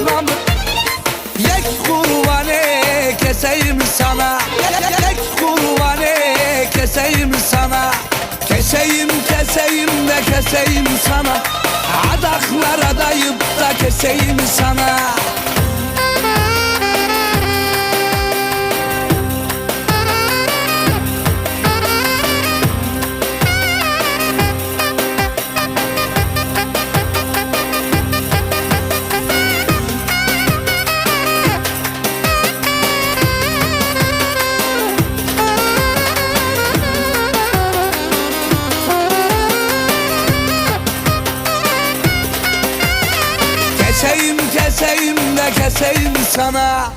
programı Yek kurbanı keseyim sana. Yek kurbanı keseyim sana. Keseyim keseyim de keseyim sana. Adaklara dayıp da keseyim sana. Keseyim de keseyim sana